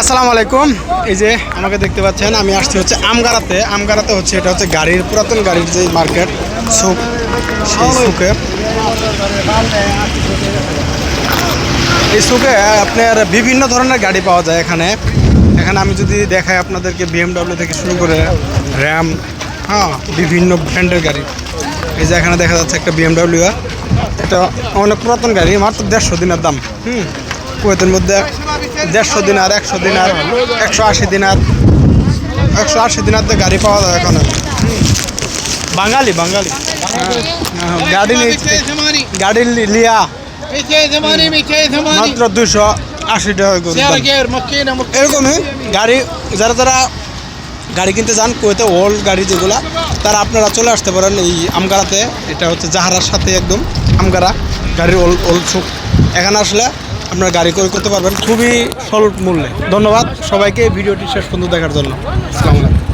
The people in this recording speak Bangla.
আসসালামু আলাইকুম। এই যে আমাকে দেখতে পাচ্ছেন, আমি আসছি হচ্ছে আমগাড়াতে। আমগাড়াতে হচ্ছে, এটা হচ্ছে গাড়ির, পুরাতন গাড়ির যে মার্কেট সুক সেই এই সুকে আপনার বিভিন্ন ধরনের গাড়ি পাওয়া যায় এখানে। এখানে আমি যদি দেখাই আপনাদেরকে বিএমডাব্লিউ থেকে শুরু করে র্যাম হ্যাঁ বিভিন্ন ব্র্যান্ডের গাড়ি। এই যে এখানে দেখা যাচ্ছে একটা বিএমডাব্লিউ এটা অনেক পুরাতন গাড়ি, মাত্র দেড়শো দিনের দাম। হুম, কুয়েতের মধ্যে দেড়শো দিন আর একশো দিনার একশো আশি দিন আর একশো আশি দিনার দিয়ে গাড়ি পাওয়া যায় এখন বাঙালি বাঙালি। হ্যাঁ, হ্যাঁ, গাড়ি গাড়ি লিয়া। মাত্র দুশো আশি টাকা এরকমই গাড়ি যারা যারা গাড়ি কিনতে যান কুয়েতে ওল্ড গাড়ি যেগুলা তারা আপনারা চলে আসতে পারেন এই আমগাড়াতে। এটা হচ্ছে জাহারার সাথে একদম আমগাড়া গাড়ির ওল্ড ওল্ড সুখ এখানে আসলে আপনারা গাড়ি করে করতে পারবেন। খুবই স্বল্প মূল্যে। ধন্যবাদ সবাইকে ভিডিওটি শেষ পর্যন্ত দেখার জন্য। আসসালামু আলাইকুম।